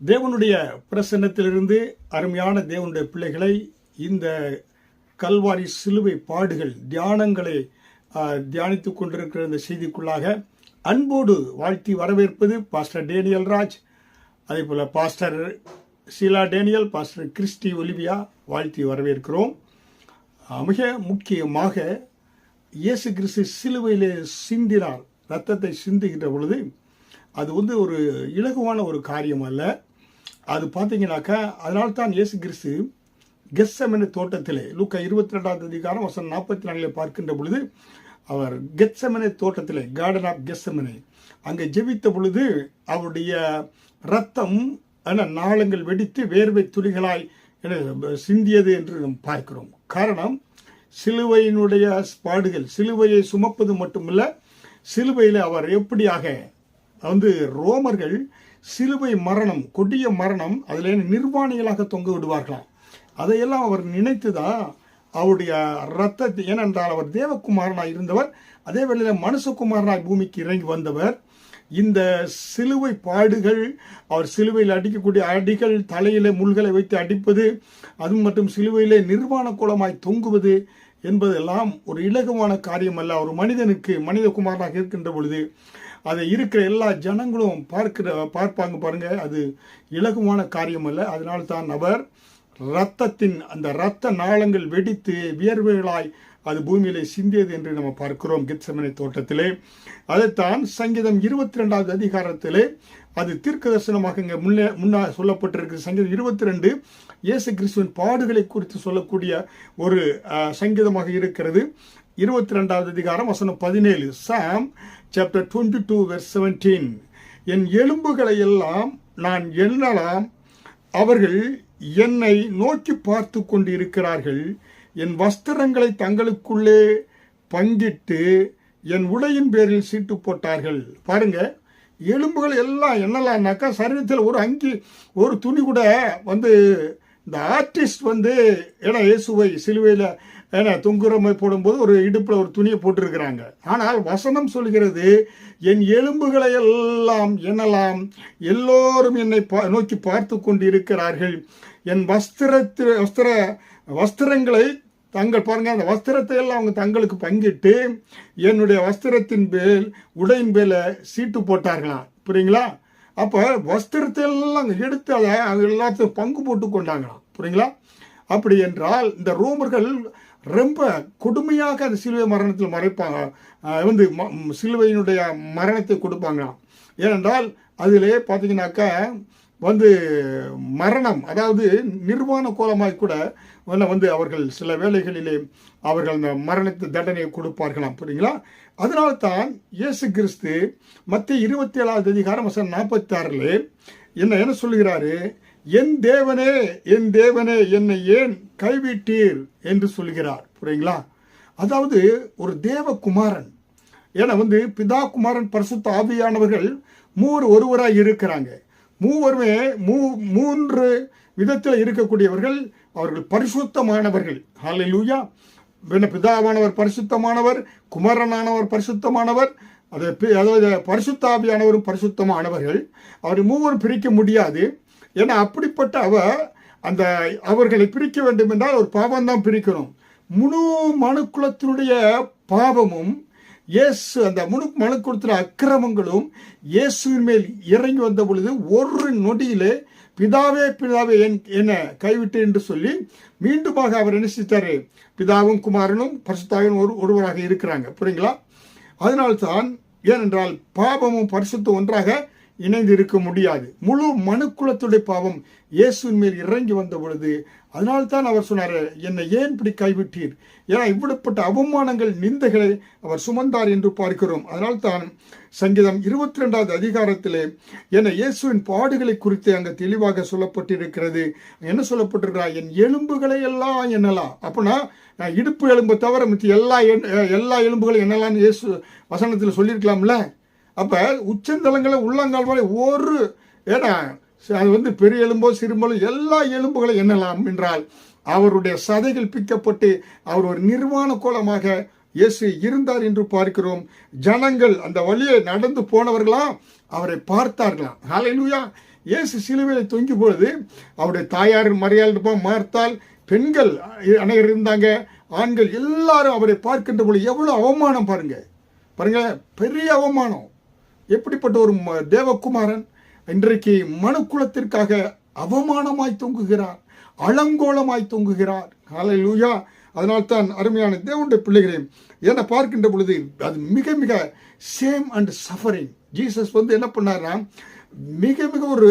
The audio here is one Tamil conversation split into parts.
தேவனுடைய பிரசன்னத்திலிருந்து அருமையான தேவனுடைய பிள்ளைகளை இந்த கல்வாரி சிலுவை பாடுகள் தியானங்களை தியானித்துக் கொண்டிருக்கிற இந்த செய்திக்குள்ளாக அன்போடு வாழ்த்தி வரவேற்பது பாஸ்டர் டேனியல் ராஜ் அதே போல் pastor Sheela Daniel pastor Christy Olivia வாழ்த்தி வரவேற்கிறோம். மிக முக்கியமாக இயேசு கிறிஸ்து சிலுவையிலே சிந்தினார் ரத்தத்தை சிந்துகின்ற பொழுது அது வந்து ஒரு இலகுவான ஒரு காரியம் அல்ல. அது பார்த்தீங்கன்னாக்கா அதனால தான் இயேசு கிறிஸ்து கெத்செமனே தோட்டத்திலே லூக்கா இருபத்தி ரெண்டாவது அதிகாரம் வசனம் நாற்பத்தி நாலில் பார்க்கின்ற பொழுது அவர் கெத்செமனே தோட்டத்திலே கார்டன் ஆஃப் கெத்செமனே அங்கே ஜெபித்த பொழுது அவருடைய ரத்தம் என நாளங்கள் வெடித்து வேர்வை துளிகளாய் என சிந்தியது என்று நாம் பார்க்கிறோம். காரணம் சிலுவையினுடைய பாடுகள் சிலுவையை சுமப்பது மட்டுமல்ல சிலுவையில் அவர் எப்படியாக வந்து ரோமர்கள் சிலுவை மரணம் கொடிய மரணம் அதில் நிர்வாணிகளாக தொங்க விடுவார்களாம். அதையெல்லாம் அவர் நினைத்துதான் அவருடைய ரத்தத்தை ஏனென்றால் அவர் தேவகுமாரனாய் இருந்தவர் அதே வேளையில் மனுஷகுமாரனாய் பூமிக்கு இறங்கி வந்தவர். இந்த சிலுவை பாடுகள் அவர் சிலுவையில் அடிக்கக்கூடிய அடிகள் தலையிலே முள்களை வைத்து அடிப்பது அது மற்றும் சிலுவையிலே நிர்வாண கோலமாய் தொங்குவது என்பதெல்லாம் ஒரு இலகுவான காரியம் அல்ல ஒரு மனிதனுக்கு மனிதகுமாரனாக இருக்கின்ற பொழுது அதை இருக்கிற எல்லா ஜனங்களும் பார்க்கிற பார்ப்பாங்க பாருங்க. அது இலகுவான காரியம் அல்ல அதனால தான் அவர் ரத்தத்தின் அந்த இரத்த நாளங்கள் வெடித்து வியர்வைகளாய் அது பூமியிலே சிந்தியது என்று நம்ம பார்க்கிறோம் கித்சமனை தோட்டத்திலே அதைத்தான் சங்கீதம் இருபத்தி ரெண்டாவது அதிகாரத்திலே அது தீர்க்க தரிசனமாக இங்கே முன்னே முன்னா சொல்லப்பட்டிருக்கு சங்கீதம் இருபத்தி ரெண்டு இயேசு கிறிஸ்துவின் பாடுகளை குறித்து சொல்லக்கூடிய ஒரு சங்கீதமாக இருக்கிறது. இருபத்தி ரெண்டாவது அதிகாரம் வசனம் பதினேழு. Psalm chapter twenty two verse seventeen என் எலும்புகளை எல்லாம் நான் எண்ணலாம். அவர்கள் என்னை நோக்கி பார்த்து கொண்டு இருக்கிறார்கள் என் வஸ்திரங்களை தங்களுக்குள்ளே பங்கிட்டு என் உடையின் பேரில் சீட்டு போட்டார்கள். பாருங்க எலும்புகள் எல்லாம் என்னலாம்னாக்கா சரீரத்தில் ஒரு அங்கி ஒரு துணி கூட வந்து இந்த ஆர்டிஸ்ட் வந்து ஏன்னா இயேசுவை சிலுவையில் ஏன்னா தொங்குரமை போடும்போது ஒரு இடுப்பில் ஒரு துணியை போட்டிருக்கிறாங்க. ஆனால் வசனம் சொல்கிறது என் எலும்புகளை எல்லாம் எண்ணலாம் எல்லோரும் என்னை பா நோக்கி பார்த்து கொண்டிருக்கிறார்கள். என் வஸ்திரத்து வஸ்திர வஸ்திரங்களை தங்கள் பாருங்கள் அந்த வஸ்திரத்தை எல்லாம் அவங்க தங்களுக்கு பங்கிட்டு என்னுடைய வஸ்திரத்தின் மேல் உடையின் மேல சீட்டு போட்டார்களாம் புரியுங்களா? அப்போ வஸ்திரத்தை எல்லாம் எடுத்து அதை அவங்க எல்லாத்தையும் பங்கு போட்டு கொண்டாங்களாம். புரியுங்களா? அப்படி என்றால் இந்த ரோமர்கள் ரொம்ப கொடுமையாக அந்த சிலுவை மரணத்தில் மறைப்பாங்க. வந்து ம- சிலுவையினுடைய மரணத்தை கொடுப்பாங்களாம். ஏனென்றால் அதிலே பார்த்தீங்கன்னாக்கா வந்து மரணம் அதாவது நிர்வாண கோலமாய் கூட வந்து- வந்து அவர்கள் சில வேளைகளிலே அவர்கள் அந்த மரணத்தை தண்டனையை கொடுப்பார்களாம் புரியுங்களா அதனால தான் இயேசு கிறிஸ்து மத்திய இருபத்தி ஏழாவது அதிகாரம் வசனம் நாற்பத்தி ஆறில் என்ன என்ன சொல்லுகிறாரு? என் தேவனே என் தேவனே என்னை ஏன் கைவிட்டீர் என்று சொல்கிறார். புரியுங்களா? அதாவது ஒரு தேவகுமாரன். ஏன்னா வந்து பிதா குமாரன் பரிசுத்த ஆவியானவர்கள் மூவர் ஒருவராக இருக்கிறாங்க. மூவருமே மூ மூன்று விதத்தில் இருக்கக்கூடியவர்கள் அவர்கள் பரிசுத்தமானவர்கள். ஹalleluya பின்ன பிதாவானவர் பரிசுத்தமானவர் குமரனானவர் பரிசுத்தமானவர் அது பி- அதாவது பரிசுத்தாவியானவரும் பரிசுத்தமானவர்கள். அவர் மூவரும் பிரிக்க முடியாது. ஏன்னா அப்படிப்பட்ட அவர் அந்த அவர்களை பிரிக்க வேண்டும் என்றால் ஒரு பாவம் தான் பிரிக்கணும் முழு மனுக்குலத்தினுடைய பாவமும் இயேசு அந்த முழு மனுக்குலத்தில் அக்கிரமங்களும் இயேசுவின் மேல் இறங்கி வந்த பொழுது ஒரு நொடியிலே பிதாவே பிதாவே என் என்ன கைவிட்டு என்று சொல்லி மீண்டுமாக அவர் என்ன செஞ்சாரு பிதாவும் குமாரனும் பரிசுத்தாவும் ஒரு ஒருவராக இருக்கிறாங்க. புரியுங்களா? அதனால்தான் ஏனென்றால் பாபமும் பரிசுத்தம் ஒன்றாக இணைந்து இருக்க முடியாது. முழு மனுக்குலத்துடைய பாவம் இயேசுவின் மேல் இறங்கி வந்த பொழுது அதனால்தான் அவர் சொன்னார் என்னை ஏன் இப்படி கைவிட்டீர்? ஏன்னா இவ்விடப்பட்ட அவமானங்கள் நிந்தைகளை அவர் சுமந்தார் என்று பார்க்கிறோம். அதனால்தான் சங்கீதம் இருபத்தி ரெண்டாவது அதிகாரத்திலே என இயேசுவின் பாடுகளை குறித்து அங்கே தெளிவாக சொல்லப்பட்டிருக்கிறது. என்ன சொல்லப்பட்டிருக்கிறா? என் எலும்புகளை எல்லாம் என்னலாம் அப்படின்னா நான் இடுப்பு எலும்பை தவிர மித்த எல்லா எல்லா எலும்புகளும் என்னலாம்னு இயேசு வசனத்தில் சொல்லியிருக்கலாம்ல? அப்போ உச்சந்தலங்களை உள்ளங்கால் வரை ஒரு ஏன்னா அது வந்து பெரிய எலும்போ சிறும்பலோ எல்லா எலும்புகளும் எண்ணலாம் என்றால் அவருடைய சதைகள் பிக்கப்பட்டு அவர் ஒரு நிர்வாண கோலமாக இயேசு இருந்தார் என்று பார்க்கிறோம். ஜனங்கள் அந்த வழியை நடந்து போனவர்களாம் அவரை பார்த்தார்களாம் ஹalleluya. இயேசு சிலுவையில் தொங்கி பொழுது அவருடைய தாயார் மறையால் மார்த்தால் பெண்கள் அனைவர் இருந்தாங்க ஆண்கள் எல்லாரும் அவரை பார்க்கின்ற பொழுது எவ்வளோ அவமானம் பாருங்க. பாருங்க பெரிய அவமானம். எப்படிப்பட்ட ஒரு ம- தேவகுமாரன் இன்றைக்கு மனுக்குலத்திற்காக அவமானமாய் தொங்குகிறார் அலங்கோலமாய் தொங்குகிறார். அதனால் தான் அருமையான தேவனுடைய பிள்ளைகளே என்ன பார்க்கின்ற பொழுது அது மிக மிக சேம் அண்ட் சஃபரிங் ஜீசஸ் வந்து என்ன பண்ணார்னா மிக மிக ஒரு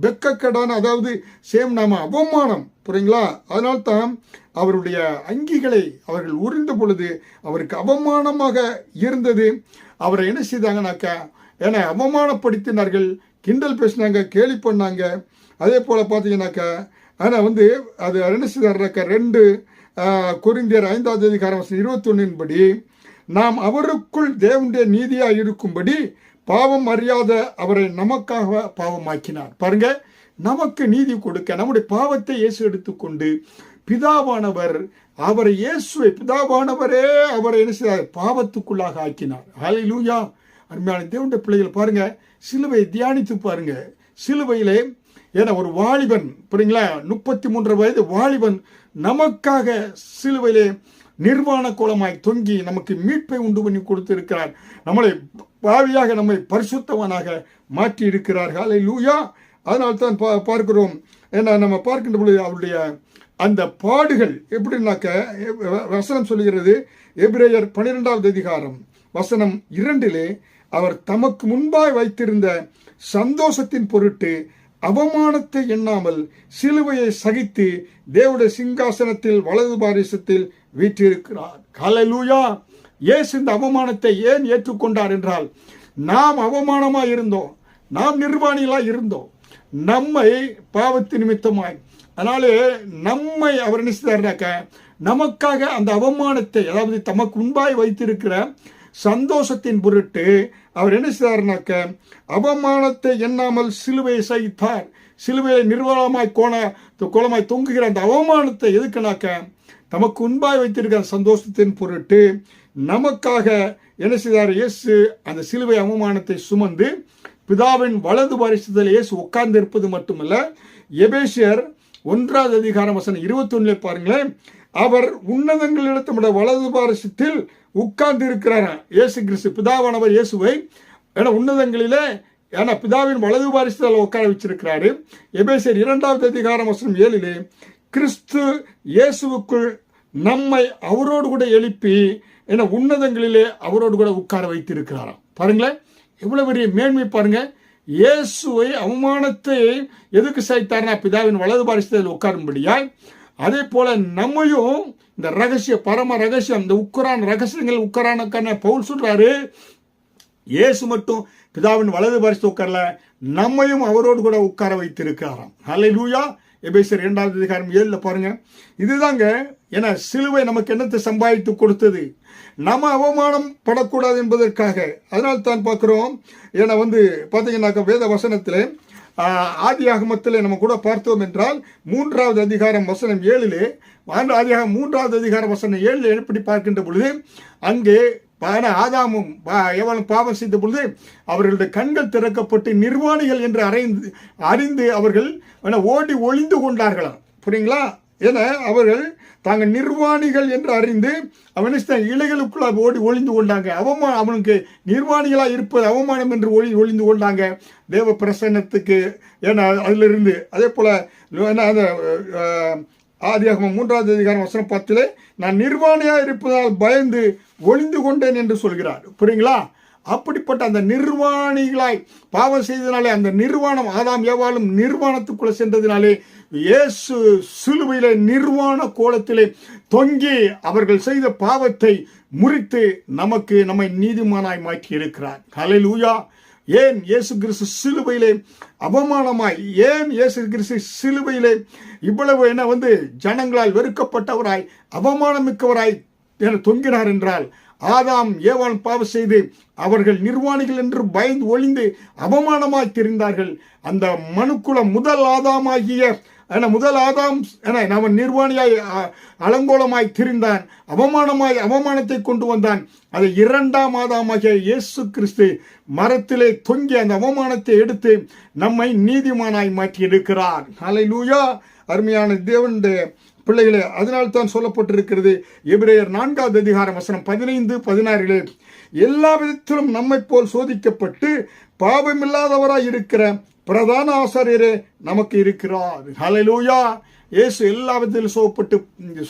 வெக்கக்கடான அதாவது சேம் நாம அவமானம் புரியுங்களா? அதனால் தான் அவருடைய அங்கிகளை அவர்கள் உறிந்த பொழுது அவருக்கு அவமானமாக இருந்தது. அவரை என்ன செய்தாங்கனாக்கா என்னை அவமானப்படுத்தினார்கள். கிண்டல் பேசினாங்க கேலி பண்ணாங்க. அதே போல் பார்த்தீங்கன்னாக்கா ஆனால் வந்து அது என்ன ரெண்டு குறிந்தியர் ஐந்தாவது அதிகாரம் இருபத்தொன்னின் படி நாம் அவருக்குள் தேவனுடைய நீதியாக இருக்கும்படி பாவம் அறியாத அவரை நமக்காக பாவமாக்கினார். பாருங்க நமக்கு நீதி கொடுக்க நம்முடைய பாவத்தை இயேசு எடுத்துக்கொண்டு பிதாவானவர் அவரை இயேசுவை பிதாவானவரே அவரை என்ன செய்தார்? பாவத்துக்குள்ளாக ஆக்கினார். ஹalleluya. அருமையான தேவனுடைய பிள்ளைகள் பாருங்க. சிலுவை தியானித்து பாருங்க. சிலுவையிலே ஏன்னா ஒரு வாலிபன் புரியுங்களா? முப்பத்தி மூன்று வயது வாலிபன் நமக்காக சிலுவையிலே நிர்வாண கோலமாய் தொங்கி நமக்கு மீட்பை உண்டு பண்ணி கொடுத்திருக்கிறார். நம்மளை பாவியாக நம்மை பரிசுத்தவனாக மாற்றி இருக்கிறார்கள் அலை லூயா அதனால் தான் பா பார்க்கிறோம். ஏன்னா நம்ம பார்க்கின்ற பொழுது அவருடைய அந்த பாடுகள் எப்படின்னாக்க வசனம் சொல்லுகிறது. எபிரேயர் பன்னிரெண்டாவது அதிகாரம் வசனம் இரண்டிலே அவர் தமக்கு முன்பாய் வைத்திருந்த சந்தோஷத்தின் பொருட்டு அவமானத்தை எண்ணாமல் சிலுவையை சகித்து தேவடைய சிங்காசனத்தில் வலது பாரிசத்தில் வீற்றிருக்கிறார். கலலூயா ஏசு இந்த அவமானத்தை ஏன் ஏற்றுக்கொண்டார் என்றால் நாம் அவமானமாக இருந்தோம். நாம் நிர்வாணிகளாக இருந்தோம். நம்மை பாவத்து நிமித்தமாய். அதனாலே நம்மை அவர் நினைச்சார்னாக்க நமக்காக அந்த அவமானத்தை அதாவது தமக்கு முன்பாய் வைத்திருக்கிற சந்தோஷத்தின் பொருட்டு அவர் என்ன செய்தார்னாக்க அவமானத்தை எண்ணாமல் சிலுவையை சகித்தார் சிலுவையை நிர்வாணமாய் கோண கோலமாய் தொங்குகிற அந்த அவமானத்தை எதுக்குனாக்க தமக்கு உண்பாய் வைத்திருக்கிற சந்தோஷத்தின் பொருட்டு நமக்காக என்ன செய்தார் இயேசு அந்த சிலுவை அவமானத்தை சுமந்து பிதாவின் வலது பரிசுதல் இயேசு உட்கார்ந்து இருப்பது மட்டுமல்ல எபேசியர் ஒன்றாவது அதிகாரம் வசனம் இருபத்தி பாருங்களேன். அவர் உன்னதங்களிடத்தமுடைய வலது பாரிசத்தில் உட்கார்ந்து இருக்கிறாராம் இயேசு கிறிஸ்து பிதாவானவர் இயேசுவை. ஏன்னா உன்னதங்களிலே ஏன்னா பிதாவின் வலது பாரிசத்தில் உட்கார வச்சிருக்கிறாரு. எபேசர் இரண்டாவது அதிகாரம் வசனம் ஏழிலே கிறிஸ்து இயேசுவுக்குள் நம்மை அவரோடு கூட எழுப்பி என்ன உன்னதங்களிலே அவரோடு கூட உட்கார வைத்திருக்கிறாராம். பாருங்களேன் எவ்வளோ பெரிய மேன்மை பாருங்கள் இயேசுவை அவமானத்தை எதுக்கு சைத்தார்னா பிதாவின் வலது பாரிசத்தில் உட்காரும்படியால் அதே போல நம்மையும் இந்த ரகசிய பரம ரகசியம் இந்த உக்கரான் ரகசியங்கள் உக்கரானுக்கான பவுல் சொல்றாரு இயேசு மட்டும் பிதாவின் வலது பரிசு உட்காரல நம்மையும் அவரோடு கூட உட்கார வைத்திருக்காராம் ஹலை லூயா எபேசர் இரண்டாவது அதிகாரம் ஏழில் பாருங்க. இதுதாங்க ஏன்னா சிலுவை நமக்கு என்னத்தை சம்பாதித்து கொடுத்தது? நம்ம அவமானம் படக்கூடாது என்பதற்காக. அதனால் தான் பார்க்குறோம் ஏன்னா வந்து பார்த்தீங்கன்னாக்க வேத வசனத்தில் ஆதி ஆகமத்தில் நம்ம கூட பார்த்தோம் என்றால் மூன்றாவது அதிகாரம் வசனம் ஏழிலே ஆண்டு ஆதியாக மூன்றாவது அதிகாரம் வசனம் ஏழில் எப்படி பார்க்கின்ற பொழுது அங்கே பான ஆதாமும் பா- எவனும் பாவம் செய்த பொழுது அவர்களுடைய கண்கள் திறக்கப்பட்டு நிர்வாணிகள் என்று அறிந்து அறிந்து அவர்கள் ஓடி ஒளிந்து கொண்டார்களாம். புரியுங்களா? என அவர்கள் தாங்கள் நிர்வாணிகள் என்று அறிந்து அவன் இலைகளுக்குள்ள ஓடி ஒளிந்து கொண்டாங்க. அவமா அவனுக்கு நிர்வாணிகளாக இருப்பது அவமானம் என்று ஒளி ஒளிந்து கொண்டாங்க. தேவ பிரசன்னத்துக்கு ஏன்னா அதிலிருந்து அதே போல் என்ன அந்த ஆதியாகமம் மூன்றாவது அதிகாரம் வசனம் பத்திலே நான் நிர்வாணியாக இருப்பதால் பயந்து ஒளிந்து கொண்டேன் என்று சொல்கிறார். புரியுங்களா? அப்படிப்பட்ட அந்த நிர்வாணிகளாய் பாவம் செய்ததினாலே அந்த நிர்வாணம் ஆதாம் ஏவாளும் நிர்வாணத்துக்குள்ளே சென்றதினாலே இயேசு சிலுவையிலே நிர்வாண கோலத்திலே தொங்கி அவர்கள் செய்த பாவத்தை முறித்து நமக்கு நம்மை நீதிமானாய் மாற்றி இருக்கிறார் ஹalleluya. ஏன் இயேசு கிறிஸ்து சிலுவையிலே அவமானமாய் ஏன் இயேசு கிறிஸ்து சிலுவையிலே இவ்வளவு என்ன வந்து ஜனங்களால் வெறுக்கப்பட்டவராய் அவமானமிக்கவராய் என தொங்கினார் என்றால் ஆதாம் ஏவான் பாவம் செய்து அவர்கள் நிர்வாணிகள் என்று பயந்து ஒளிந்து அவமானமாய் தெரிந்தார்கள். அந்த மனுக்குளம் முதல் ஆதாமாகிய என முதல் ஆதாம் என அவன் நிர்வாணியாய் அலங்கோலமாய் திரிந்தான். அவமானமாய் அவமானத்தை கொண்டு வந்தான். அதை இரண்டாம் ஆதாமாகிய இயேசு கிறிஸ்து மரத்திலே தொங்கி அந்த அவமானத்தை எடுத்து நம்மை நீதிமானாய் மாற்றி இருக்கிறார் லூயா அருமையான தேவனுடைய பிள்ளைகளே அதனால் தான் சொல்லப்பட்டிருக்கிறது. எபிரேயர் நான்காவது அதிகாரம் வசனம் பதினைந்து பதினாறிலே எல்லா விதத்திலும் நம்மை போல் சோதிக்கப்பட்டு பாவமில்லாதவராய் இருக்கிற பிரதான ஆசாரியரே நமக்கு இருக்கிறார். ஹலலூயா இயேசு எல்லா விதத்திலும் சோப்பட்டு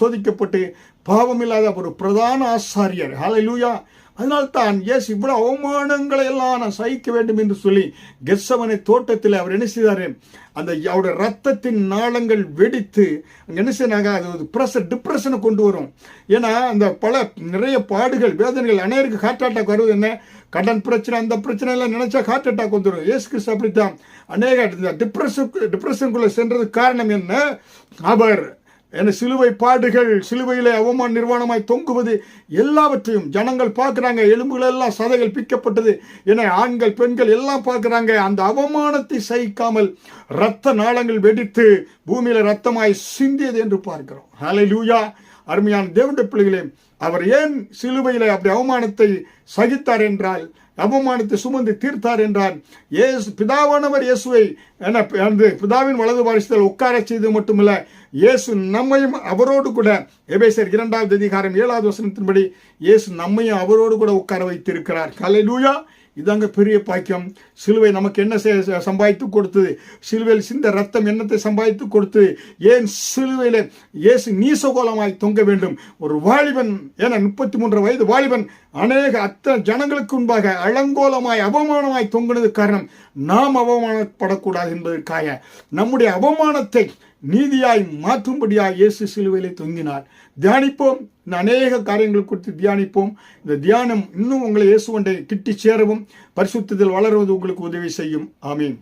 சோதிக்கப்பட்டு பாவமில்லாத ஒரு பிரதான ஆசாரியர். ஹலலூயா அதனால்தான் இயேசு இவ்வளவு அவமானங்களை எல்லாம் நான் சகிக்க வேண்டும் என்று சொல்லி கெஸ்ஸவனை தோட்டத்தில் அவர் என்ன செய்தார்? அந்த அவருடைய ரத்தத்தின் நாளங்கள் வெடித்து என்ன செய்யினாங்க அது ஒரு ப்ரெஷர் டிப்ரெஷனை கொண்டு வரும். ஏன்னா அந்த பல நிறைய பாடுகள் வேதனைகள் அனைவருக்கு ஹார்ட் அட்டாக் வருவது என்ன? கடன் பிரச்சனை அந்த பிரச்சனை எல்லாம் நினைச்சா ஹார்ட் அட்டாக் வந்துடும் ஏசு கிறிஸ்து அப்படித்தான். அநேக டிப்ரெஷன் டிப்ரெஷனுக்குள்ளே சென்றது காரணம் என்ன? அவர் என சிலுவை பாடுகள் சிலுவையிலே அவமான நிர்வாணமாய் தொங்குவது எல்லாவற்றையும் ஜனங்கள் பார்க்குறாங்க. எலும்புகள் எல்லாம் சதைகள் பிக்கப்பட்டது என ஆண்கள் பெண்கள் எல்லாம் பார்க்குறாங்க. அந்த அவமானத்தை சகிக்காமல் இரத்த நாளங்கள் வெடித்து பூமியில ரத்தமாய் சிந்தியது என்று பார்க்கிறோம். ஹalleluya அருமையான தேவண்ட பிள்ளைகளே அவர் ஏன் சிலுவையில் அப்படி அவமானத்தை சகித்தார் என்றால் அவமானத்தை சுமந்து தீர்த்தார் என்றான். ஏசு பிதாவானவர் இயேசுவை என அந்த பிதாவின் வலது பாரிசத்தில் உட்கார செய்தது மட்டுமல்ல இயேசு நம்மையும் அவரோடு கூட எபேசர் இரண்டாவது அதிகாரம் ஏழாவது வசனத்தின்படி இயேசு நம்மையும் அவரோடு கூட உட்கார வைத்திருக்கிறார். ஹalleluya இதாங்க பெரிய பாக்கியம். சிலுவை நமக்கு என்ன செ- சம்பாதித்து கொடுத்தது? சிலுவையில் சிந்த ரத்தம் என்னத்தை சம்பாதித்து கொடுத்தது? ஏன் சிலுவையில் இயேசு நீசகோலமாய் தொங்க வேண்டும்? ஒரு வாலிபன் ஏன்னா முப்பத்தி மூன்று வயது வாலிபன் அநேக அத்தனை ஜனங்களுக்கு முன்பாக அலங்கோலமாய் அவமானமாய் தொங்கினது காரணம் நாம் அவமானப்படக்கூடாது என்பதற்காக நம்முடைய அவமானத்தை நீதியாய் மாற்றும்படியாய் இயேசு சிலுவையிலே தொங்கினார். தியானிப்போம். இந்த அநேக காரியங்கள் குறித்து தியானிப்போம். இந்த தியானம் இன்னும் உங்களை இயேசுவண்டை கிட்டி சேரவும் பரிசுத்தத்தில் வளருவது உங்களுக்கு உதவி செய்யும். ஆமீன்.